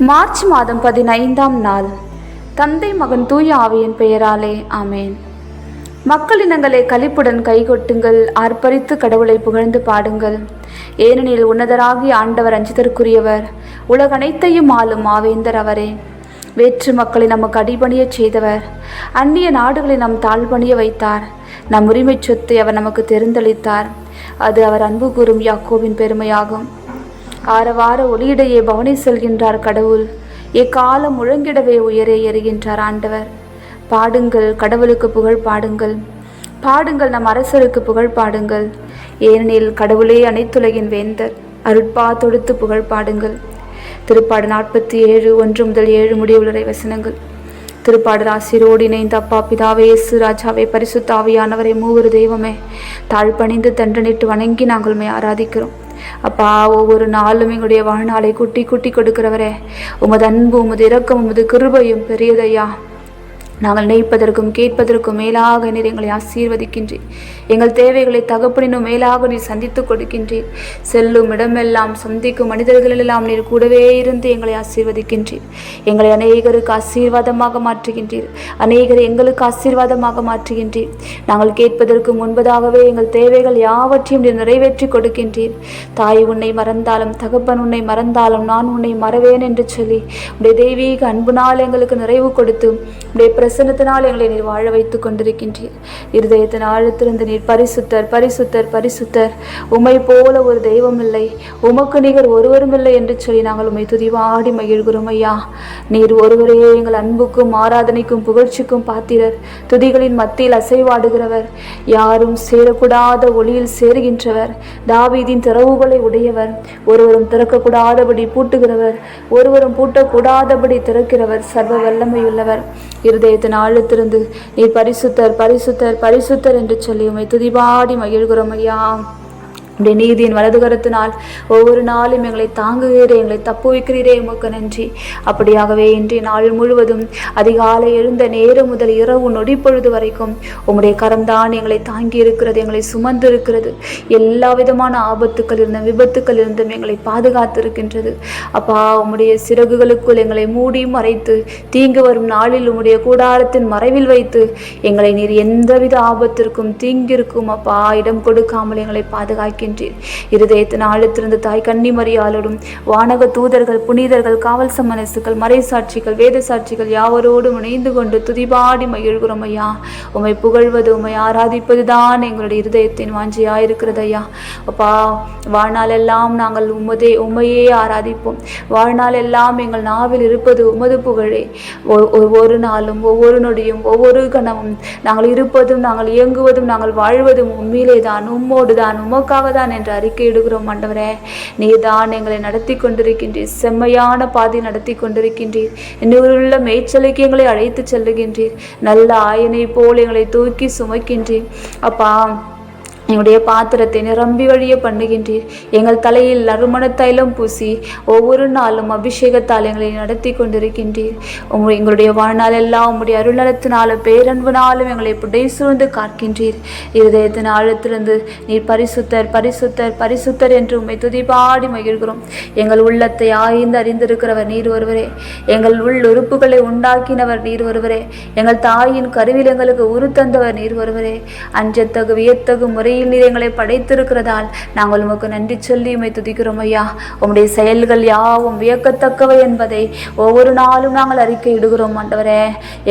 March மாதம் பதினைந்தாம் நாள். தந்தை மகன் தூய ஆவியின் பெயராலே ஆமேன். மக்களினங்களை கழிப்புடன் கைகொட்டுங்கள் ஆர்ப்பரித்து கடவுளை புகழ்ந்து பாடுங்கள். ஏனெனில் உன்னதராகி ஆண்டவர் அஞ்சுதற்குரியவர் உலகனைத்தையும் ஆளும் மாவேந்தர் அவரே. வேற்று மக்களை நமக்கு அடிபணியச் செய்தவர் அந்நிய நாடுகளை நம் தாழ்பணிய வைத்தார். நம் உரிமைச் சொத்தை அவர் நமக்கு தெரிந்தளித்தார். அது அவர் அன்பு கூறும் யாக்கோவின் பெருமையாகும். ஆரவார ஒளியிடையே பவனி செல்கின்றார் கடவுள். எக்காலம் முழங்கிடவே உயரே எறுகின்றார் ஆண்டவர். பாடுங்கள் கடவுளுக்கு புகழ் பாடுங்கள். பாடுங்கள் நம் அரசருக்கு புகழ் பாடுங்கள். ஏனெனில் கடவுளே அனைத்துலகின் வேந்தர். அருட்பா தொடுத்து புகழ் பாடுங்கள். திருப்பாடு நாற்பத்தி ஏழு ஒன்று முதல் ஏழு முடிவுள்ளரை வசனங்கள். திருப்பாடல் ஆசிரோடு இணைந்த அப்பா பிதாவே இயேசு ராஜாவே பரிசுத்தாவியானவரை மூவர் தெய்வமே தாழ்பணிந்து தண்டனிட்டு வணங்கி நாங்கள் ஆராதிக்கிறோம். அப்பா ஒவ்வொரு நாளும் எங்களுடைய வாழ்நாளை குட்டி குட்டி கொடுக்கிறவரே. உமது அன்பு உமது இரக்கம் உமது கிருபையும் பெரியதையா நாங்கள் நினைப்பதற்கும் கேட்பதற்கும் மேலாக நீர் எங்களை ஆசீர்வதிக்கின்றேன் எங்கள் தேவைகளை தகப்பனினும் மேலாக நீர் சந்தித்து கொடுக்கின்றேன் செல்லும் இடமெல்லாம் சந்திக்கும் மனிதர்களெல்லாம் நீர் கூடவே இருந்து எங்களை ஆசீர்வதிக்கின்றீர். எங்களை அநேகருக்கு ஆசீர்வாதமாக மாற்றுகின்றீர். அநேகர் எங்களுக்கு ஆசீர்வாதமாக மாற்றுகின்றீர். நாங்கள் கேட்பதற்கு முன்பதாகவே எங்கள் தேவைகள் யாவற்றையும் நீர் நிறைவேற்றி கொடுக்கின்றீர். தாய் உன்னை மறந்தாலும் தகப்பன் உன்னை மறந்தாலும் நான் உன்னை மறவேன் என்று சொல்லி உடைய தெய்வீக அன்புனால் எங்களுக்கு நிறைவு கொடுத்து உடைய பிரசனத்தினால் எங்களை நீர் வாழ வைத்துக் கொண்டிருக்கின்றீர். இருதயத்தின் ஆழத்திலிருந்து நீர். பரிசுத்தர் பரிசுத்தர் பரிசுத்தர். உமை போல ஒரு தெய்வம் இல்லை. உமக்கு நிகர் ஒருவரும் இல்லை என்று சொல்லி நாங்கள் உம்மை துதிவாடி மகிழ்கிறோம் ஐயா. நீர் ஒருவரையே எங்கள் அன்புக்கும் ஆராதனைக்கும் புகழ்ச்சிக்கும் பாத்திரர். துதிகளின் மத்தியில் அசைவாடுகிறவர். யாரும் சேரக்கூடாத ஒளியில் சேருகின்றவர். தாவீதின் திறவுகளை உடையவர். ஒருவரும் திறக்கக்கூடாதபடி பூட்டுகிறவர். ஒருவரும் பூட்டக்கூடாதபடி திறக்கிறவர். சர்வ வல்லமையுள்ளவர். இருதயத்தின் ஆழத்திலிருந்து நீர் பரிசுத்தர் பரிசுத்தர் பரிசுத்தர் என்று சொல்லி உமை துதிபாடி மகிழ்கிறோம் ஐயா. உடைய நீதியின் வலதுகரத்தினால் ஒவ்வொரு நாளும் எங்களை தாங்குகிறீரே எங்களை தப்புவிக்கிறீரே உமக்கு நன்றி. அப்படியாகவே இன்றைய நாள் முழுவதும் அதிகாலை எழுந்த நேரம் முதல் இரவு நொடி பொழுது வரைக்கும் உங்களுடைய கரம்தான் எங்களை தாங்கி இருக்கிறது எங்களை சுமந்து இருக்கிறது எல்லா விதமான ஆபத்துக்கள் இருந்தும் விபத்துக்கள் இருந்தும் எங்களை பாதுகாத்து இருக்கின்றது அப்பா உம்முடைய சிறகுகளுக்குள் எங்களை மூடி மறைத்து தீங்கு வரும் நாளில் உம்முடைய கூடாரத்தின் மறைவில் வைத்து எங்களை நீர் எந்தவித ஆபத்திற்கும் தீங்கிற்கும் அப்பா இடம் கொடுக்காமல் எங்களை இருக்கின்றீர் இருதயத்தின் ஆழத்திலிருந்து தாய் கன்னிமரியாளோடும் வானக தூதர்கள் புனிதர்கள் காவல் சமரசுகள் மறை சாட்சிகள் வேத சாட்சிகள் யாவரோடும் இணைந்து கொண்டு துதிபாடி மகிழ்கிறோம் ஐயா. உமை புகழ்வது உமை ஆராதிப்பது தான் எங்களுடைய இருதயத்தின் வாஞ்சியாக இருக்கிறது ஐயா அப்பா வாழ்நாளெல்லாம் நாங்கள் உமதே உமையே ஆராதிப்போம். வாழ்நாள் எல்லாம் எங்கள் நாவில் இருப்பது உமது புகழே. ஒவ்வொரு நாளும் ஒவ்வொரு நொடியும் ஒவ்வொரு கணமும் நாங்கள் இருப்பதும் நாங்கள் இயங்குவதும் நாங்கள் வாழ்வதும் உண்மையிலே தான் உம்மோடு தான் உமக்காக உண்மைதான் என்று அறிக்கையிடுகிறோம் ஆண்டவரே. நீர் தான் எங்களை நடத்தி கொண்டிருக்கின்றீர். செம்மையான பாதை நடத்தி கொண்டிருக்கின்றீர். இன்னொருள்ள மேய்ச்சலுக்கு எங்களை அழைத்து செல்லுகின்றீர். நல்ல ஆயனை போல் எங்களை தூக்கி சுமைக்கின்றீர். அப்பா எங்களுடைய பாத்திரத்தை நிரம்பி வழிய பண்ணுகின்றீர். எங்கள் தலையில் நறுமண தைலம் பூசி ஒவ்வொரு நாளும் அபிஷேகத்தால் எங்களை நடத்தி கொண்டிருக்கின்றீர். உங்கள் எங்களுடைய வாழ்நாள் எல்லாம் உங்களுடைய அருள்நலத்தினாலும் பேரன்புனாலும் எங்களை புடை சூழ்ந்து காக்கின்றீர். இருதயத்தின் ஆழத்திலிருந்து நீர் பரிசுத்தர் பரிசுத்தர் பரிசுத்தர் என்று உம்மை துதிபாடி மகிழ்கிறோம். எங்கள் உள்ளத்தை ஆய்ந்து அறிந்திருக்கிறவர் நீர் ஒருவரே. எங்கள் உள் உறுப்புகளை உண்டாக்கினவர் நீர் ஒருவரே. எங்கள் தாயின் கருவில் எங்களுக்கு உரு தந்தவர் நீர் ஒருவரே. அஞ்சத்தகு வியத்தகு முறை முறையில் நீர் எங்களை படைத்திருக்கிறதால் நாங்கள் உமக்கு நன்றி சொல்லி உமை துதிக்கிறோம் ஐயா. உம்முடைய செயல்கள் யாவும் வியக்கத்தக்கவை என்பதை ஒவ்வொரு நாளும் நாங்கள் அறிக்கையிடுகிறோம் ஆண்டவரே.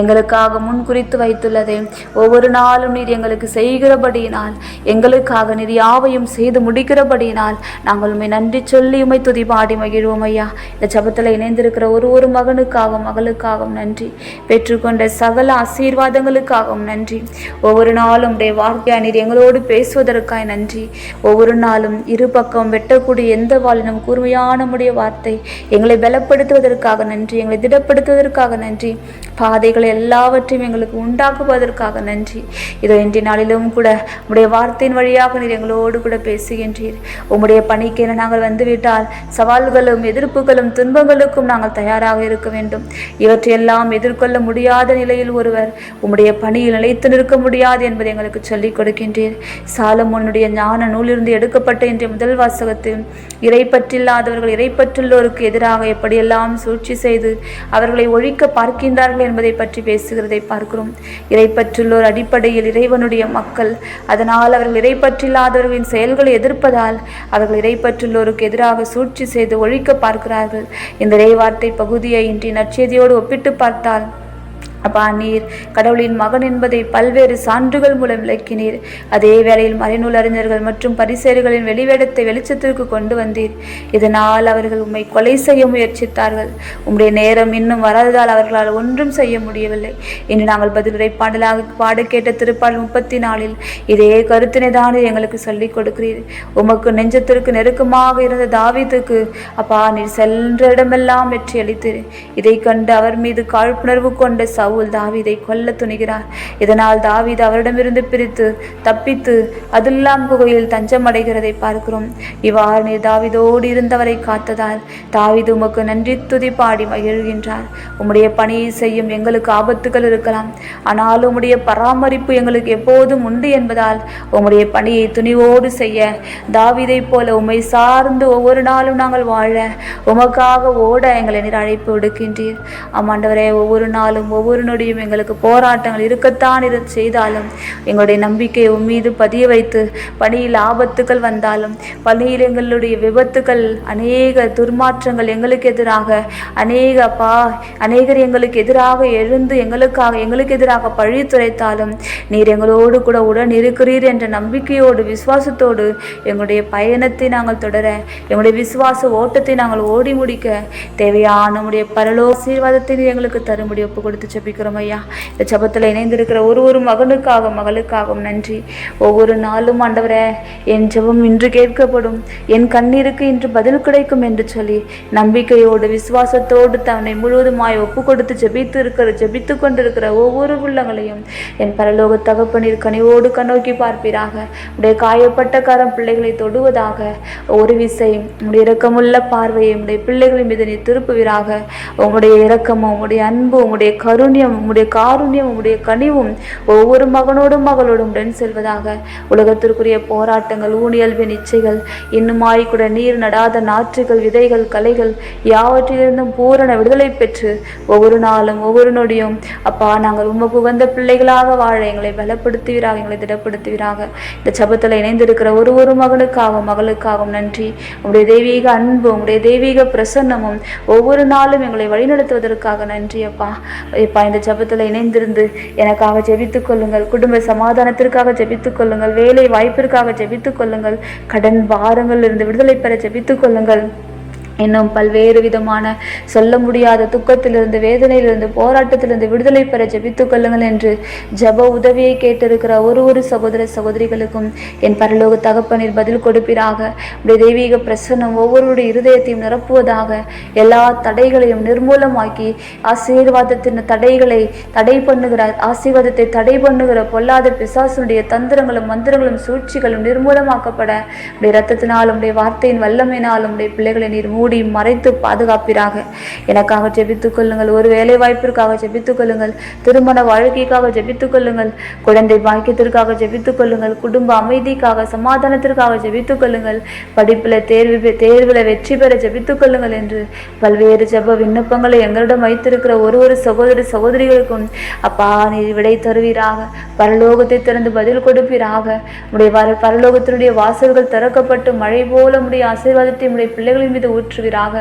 எங்களுக்காக முன் குறித்து வைத்துள்ளதை. ஒவ்வொரு நாளும் நீர் எங்களுக்கு செய்கிறபடியினால் எங்களுக்காக நீர் யாவையும் செய்து முடிக்கிறபடியினால் நாங்கள் உண்மை நன்றி சொல்லி துதி பாடி மகிழ்வோம் ஐயா. இந்த ஜபத்தில் இணைந்திருக்கிற ஒரு ஒரு மகனுக்காகவும் மகளுக்காகவும் நன்றி. பெற்றுக்கொண்ட சகல ஆசீர்வாதங்களுக்காகவும் நன்றி. ஒவ்வொரு நாளும் உடைய வார்த்தையா நீர் எங்களோடு பேசுவதற்காய் நன்றி. ஒவ்வொரு நாளும் இரு பக்கம் வெட்டக்கூடிய எந்த வாழினும் கூர்மையான உடைய வார்த்தை எங்களை பலப்படுத்துவதற்காக நன்றி எங்களை திடப்படுத்துவதற்காக நன்றி. பாதைகள் எல்லாவற்றையும் எங்களுக்கு உண்டாக்குவதற்காக நன்றி. இதோ இன்றைய நாளிலும் கூட உடைய வார்த்தையின் வழியாக நீர் எங்களோடு கூட பேசுகின்றீர். உம்முடைய பணிக்கு என நாங்கள் வந்துவிட்டால் சவால்களும் எதிர்ப்புகளும் துன்பங்களுக்கும் நாங்கள் தயாராக இருக்க வேண்டும். இவற்றையெல்லாம் எதிர்கொள்ள முடியாத நிலையில் ஒருவர் உம்முடைய பணியில் நிலைத்து நிற்க முடியாது என்பதை எங்களுக்கு சொல்லிக் கொடுக்கின்றீர். சாலமோனுடைய ஞான நூலிருந்து எடுக்கப்பட்ட இன்றைய முதல் வாசகத்தில் இறைப்பற்றில்லாதவர்கள் இறைப்பற்றுள்ளோருக்கு எதிராக எப்படியெல்லாம் சூழ்ச்சி செய்து அவர்களை ஒழிக்க பார்க்கின்றார்கள் என்பதை பற்றி பேசுகிறதை பார்க்கிறோம். இறைப்பற்றுள்ளோர் அடிப்படையில் இறைவனுடைய மக்கள் அதனால் அவர்கள் இறைப்பற்றில்லாதவர்களின் செயல்களை எதிர்ப்பதால் அவர்கள் இறைப்பற்றுள்ளோருக்கு எதிராக சூழ்ச்சி செய்து ஒழிக்க பார்க்கிறார்கள். இந்த இறைவார்த்தை பகுதியை இன்றைய நற்செய்தியோடு ஒப்பிட்டு பார்த்தால் அப்பா நீர் கடவுளின் மகன் என்பதை பல்வேறு சான்றுகள் மூலம் விளக்கினீர். அதே வேளையில் மறைநூல் அறிஞர்கள் மற்றும் பரிசேறுகளின் வெளிவேடத்தை வெளிச்சத்திற்கு கொண்டு வந்தீர். இதனால் அவர்கள் உம்மை கொலை செய்ய முயற்சித்தார்கள். உம்முடைய நேரம் இன்னும் வராததால் அவர்களால் ஒன்றும் செய்ய முடியவில்லை. இன்று நாங்கள் பதிலுரை பாடலாக பாட கேட்ட திருப்பாடல் முப்பத்தி நாலில் இதே கருத்தினை தான் எங்களுக்கு சொல்லிக் கொடுக்கிறீர். உமக்கு நெஞ்சத்திற்கு நெருக்கமாக இருந்த தாவீதுக்கு அப்பா நீர் சென்ற இடமெல்லாம் வெற்றி அளித்தீர் இதை கண்டு அவர் மீது காழ்ப்புணர்வு கொண்ட சவுல் தாவிதை கொல்ல துணிகிறார். இதனால் தாவீது அவரிடமிருந்து பிரித்து தப்பித்து அதுல்லாம் குகையில் தஞ்சம் அடைகிறதை பார்க்கிறோம். இவ்வாறு நீர் தாவிதோடு இருந்தவரை காத்ததால் தாவிது உமக்கு நன்றி துதி பாடி மகிழ்கின்றார். உம்முடைய பணியை செய்யும் எங்களுக்கு ஆபத்துகள் இருக்கலாம். ஆனால் உம்முடைய பராமரிப்பு எங்களுக்கு எப்போதும் உண்டு என்பதால் உம்முடைய பணியை துணிவோடு செய்ய தாவிதை போல உம்மை சார்ந்து ஒவ்வொரு நாளும் நாங்கள் வாழ உமக்காக ஓட எங்களை நீர் அழைப்பு விடுக்கின்றீர். ஆமாண்டவரே ஒவ்வொரு நாளும் ஒவ்வொரு நொடியும் எங்களுக்கு போராட்டங்கள் இருக்கத்தான் இரு செய்தாலும் எங்களுடைய நம்பிக்கையை உம் மீது பதிய வைத்து பணியில் ஆபத்துக்கள் வந்தாலும் பணியில் எங்களுடைய விபத்துக்கள் அநேக துர்மாற்றங்கள் எங்களுக்கு எதிராக அநேக அப்பா அநேகர் எங்களுக்கு எதிராக எழுந்து எங்களுக்காக எங்களுக்கு எதிராக பழி துரைத்தாலும் நீர் எங்களோடு கூட உடன் இருக்கிறீர் என்ற நம்பிக்கையோடு விசுவாசத்தோடு எங்களுடைய பயணத்தை நாங்கள் தொடர எங்களுடைய விசுவாச ஓட்டத்தை நாங்கள் ஓடி முடிக்க தேவையான நம்முடைய பரலோ ஆசீர்வாதத்தை எங்களுக்கு தரும்படி ஒப்பு கொடுத்து ஜபிக்கிறோம் ஐயா. இந்த ஜபத்தில் இணைந்திருக்கிற ஒரு ஒரு மகனுக்காக மகளுக்காகவும் நன்றி. ஒவ்வொரு நாளும் ஆண்டவரே என் ஜபம் இன்று கேட்கப்படும். என் கண்ணீருக்கு இன்று பதில் கிடைக்கும் என்று சொல்லி நம்பிக்கையோடு விசுவாசத்தோடு தன்னை முழுவதுமாய் ஒப்பு கொடுத்து ஜெபித்து இருக்கிற ஜபித்து கொண்டிருக்கிற ஒவ்வொரு உள்ளங்களையும் என் பரலோக தகப்பனீர் கனிவோடு கண்ணோக்கி பார்ப்பீராக. உடைய காயப்பட்ட கரம் பிள்ளைகளை தொடுவதாக ஒரு விசை உடைய இரக்கமுள்ள பார்வையை உடைய பிள்ளைகளின் மீது நீ திருப்புவீராக. உங்களுடைய இரக்கமும் உங்களுடைய அன்பு உங்களுடைய கருண்யம் உம்முடைய காருண்யம் உம்முடைய கனிவும் ஒவ்வொரு மகனோடும் மகளோடும் உடன் செல்வதாக. உலகத்திற்குரிய போராட்டங்கள் ஊனியல்வின் இச்சைகள் இன்னுமாய் கூட நீர் நடாத நாற்றுகள் விதைகள் கலைகள் யாவற்றிலிருந்தும் பூரண விடுதலை பெற்று ஒவ்வொரு நாளும் ஒவ்வொரு நொடியும் அப்பா நாங்கள் உமக்கு உகந்த பிள்ளைகளாக வாழ எங்களை பலப்படுத்துவீராக எங்களை திடப்படுத்துவீராக. இந்த சபத்தில் இணைந்திருக்கிற ஒரு ஒரு மகனுக்காகவும் மகளுக்காகவும் நன்றி. உங்களுடைய தெய்வீக அன்பு உங்களுடைய தெய்வீக பிரசன்னமும் ஒவ்வொரு நாளும் எங்களை வழிநடத்துவதற்காக நன்றி அப்பா. இப்பா இந்த ஜபத்தில் இணைந்திருந்து எனக்காக ஜெபித்துக் கொள்ளுங்கள். குடும்ப சமாதானத்திற்காக ஜெபித்துக் கொள்ளுங்கள். வேலை வாய்ப்பிற்காக ஜெபித்துக் கொள்ளுங்கள். கடன் பாரங்களிலிருந்து விடுதலை பெற ஜெபித்துக் கொள்ளுங்கள். இன்னும் பல்வேறு விதமான சொல்ல முடியாத துக்கத்திலிருந்து வேதனையிலிருந்து போராட்டத்திலிருந்து விடுதலை பெற ஜபித்துக் கொள்ளுங்கள் என்று ஜப உதவியை கேட்டிருக்கிற ஒரு ஒரு சகோதர சகோதரிகளுக்கும் என் பரலோக தகப்பனில் பதில் கொடுப்பீராக. உடைய தெய்வீக பிரசன்னம் ஒவ்வொருடைய இருதயத்தையும் நிரப்புவதாக எல்லா தடைகளையும் நிர்மூலமாக்கி ஆசீர்வாதத்தின் தடைகளை தடை பண்ணுகிற ஆசீர்வாதத்தை தடை பண்ணுகிற பொல்லாத பிசாசனுடைய தந்திரங்களும் மந்திரங்களும் சூழ்ச்சிகளும் நிர்மூலமாக்கப்பட. உடைய ரத்தத்தினாலும் உடைய வார்த்தையின் வல்லமையினாலும் உடைய பிள்ளைகளை நீர் மூடி மறைத்து பாதுகாப்பிறாக எனக்காக ஜெபித்துக் கொள்ளுங்கள். ஒரு வேலை வாய்ப்பிற்காக ஜெபித்துக் கொள்ளுங்கள். திருமண வாழ்க்கைக்காக ஜெபித்துக் கொள்ளுங்கள். குழந்தை பாக்கியத்திற்காக ஜெபித்துக் கொள்ளுங்கள். குடும்ப அமைதிக்காக சமாதானத்திற்காக ஜெபித்துக் கொள்ளுங்கள். படிப்பில் தேர்வு தேர்வில் வெற்றி பெற ஜெபித்துக் கொள்ளுங்கள் என்று பல்வேறு ஜெப விண்ணப்பங்களை எங்களிடம் வைத்திருக்கிற ஒரு ஒரு சகோதரி சகோதரிகளுக்கும் அப்பா நீர் விடை தருவீராக. பரலோகத்தை திறந்து பதில் கொடுப்பீராக. உடைய பரலோகத்தினுடைய வாசல்கள் திறக்கப்பட்டு மழை போல உடைய ஆசீர்வாதத்தை உடைய பிள்ளைகளின் மீது ஊற்றுவீராக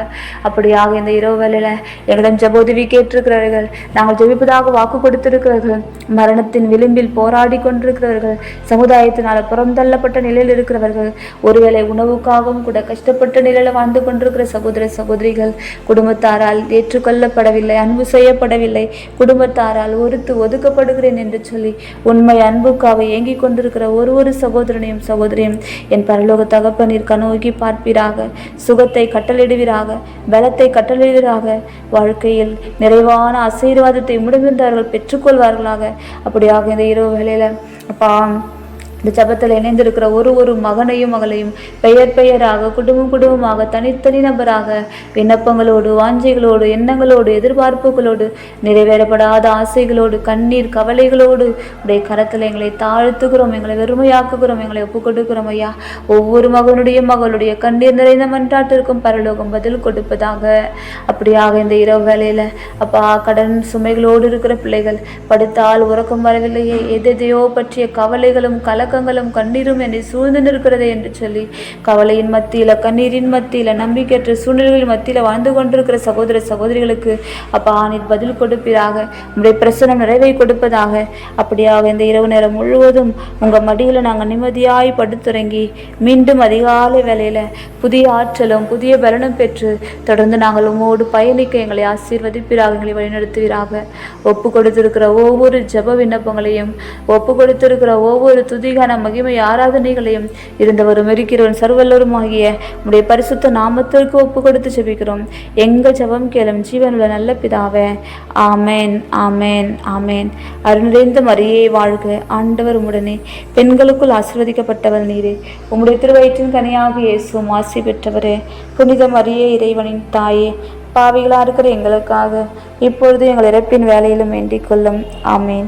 அப்படியாக இந்த இரவு வேளையில எங்களிடம் ஜபோதவி கேட்டிருக்கிறார்கள் நாங்கள் ஜெபிப்பதாக வாக்கு கொடுத்திருக்கிறார்கள் மரணத்தின் விளிம்பில் போராடி கொண்டிருக்கிறவர்கள் சமுதாயத்தினால் புறந்தள்ளப்பட்ட நிலையில் இருக்கிறவர்கள் ஒருவேளை உணவுக்காகவும் கூட கஷ்டப்பட்ட நிலையில வாழ்ந்து கொண்டிருக்கிற சகோதர சகோதரிகள் குடும்பத்தாரால் ஏற்றுக்கொள்ளப்படவில்லை அன்பு செய்யப்படவில்லை குடும்பத்தாரால் ஒருத்து ஒதுக்கப்படுகிறேன் என்று சொல்லி உண்மை அன்புக்காக ஏங்கிக் கொண்டிருக்கிற ஒரு ஒரு சகோதரனையும் சகோதரியும் என் பரலோக தகப்பனிற் கனோக்கி பார்ப்பீராக. சுகத்தை கட்டளை கட்டளிடுவீராக பலத்தை கட்டளிடுவீராக வாழ்க்கையில் நிறைவான ஆசீர்வாதத்தை முடிவிருந்தார்கள் பெற்றுக்கொள்வார்களாக. அப்படியாக இந்த இரவு வேலையில் அப்பா இந்த ஜபத்தில் இணைந்திருக்கிற ஒரு ஒரு மகனையும் மகளையும் பெயர் பெயராக குடும்பம் குடும்பமாக தனித்தனி நபராக விண்ணப்பங்களோடு வாஞ்சைகளோடு எண்ணங்களோடு எதிர்பார்ப்புகளோடு நிறைவேறப்படாத ஆசைகளோடு கண்ணீர் கவலைகளோடு உடைய கரத்தில் எங்களை தாழ்த்துகிறோம் எங்களை வெறுமையாக்குகிறோம் எங்களை ஒப்புக் கொடுக்கிறோம் ஐயா. ஒவ்வொரு மகனுடைய மகளுடைய கண்ணீர் நிறைந்த மன்றாட்டிற்கும் பரலோகம் பதில் கொடுப்பதாக. அப்படியாக இந்த இரவு வேலையில் அப்பா கடன் சுமைகளோடு இருக்கிற பிள்ளைகள் படுத்தால் உறக்கம் வரவில்லையே எதையோ பற்றிய கவலைகளும் கலக்கங்களும் கண்ணீரும் என்னை சூழ்ந்து நிற்கிறதே என்று சொல்லி கவலையின் மத்தியில கண்ணீரின் மத்தியில நம்பிக்கையற்ற சூழ்நிலைகளின் மத்தியில வாழ்ந்து கொண்டிருக்கிற சகோதர சகோதரிகளுக்கு அப்பா நீர் பதில் கொடுப்பீராக. உங்களுடைய பிரசனம் நிறைவை கொடுப்பதாக. அப்படியாக இந்த இரவு நேரம் முழுவதும் உங்க மடியில நாங்கள் நிம்மதியாய் படுத்துறங்கி மீண்டும் அதிகாலை வேலையில புதிய ஆற்றலும் புதிய பலனும் பெற்று தொடர்ந்து நாங்கள் உமோடு பயணிக்க எங்களை ஆசீர்வதிப்பீராக எங்களை வழிநடத்துவீராக. ஒப்பு கொடுத்திருக்கிற ஒவ்வொரு ஜெப விண்ணப்பங்களையும் ஒப்பு கொடுத்திருக்கிற ஒவ்வொரு துதி துதிகான மகிமை ஆராதனைகளையும் இருந்தவரும் இருக்கிறவன் சர்வல்லருமாகிய உடைய பரிசுத்த நாமத்திற்கு ஒப்பு கொடுத்து செபிக்கிறோம் எங்க ஜெபம் கேளும் ஜீவனுள்ள நல்ல பிதாவே ஆமேன் ஆமேன் ஆமேன். அருணிறைந்த மரியே வாழ்க ஆண்டவர் உடனே பெண்களுக்குள் ஆசிர்வதிக்கப்பட்டவர் நீரே. உம்முடைய திருவயிற்றின் கனியாக இயேசும் ஆசி பெற்றவரே. புனித மரியே இறைவனின் தாயே பாவிகளாக இருக்கிற எங்களுக்காக இப்பொழுது எங்கள் இறப்பின் வேலையிலும் வேண்டிக் கொள்ளும். ஆமேன்.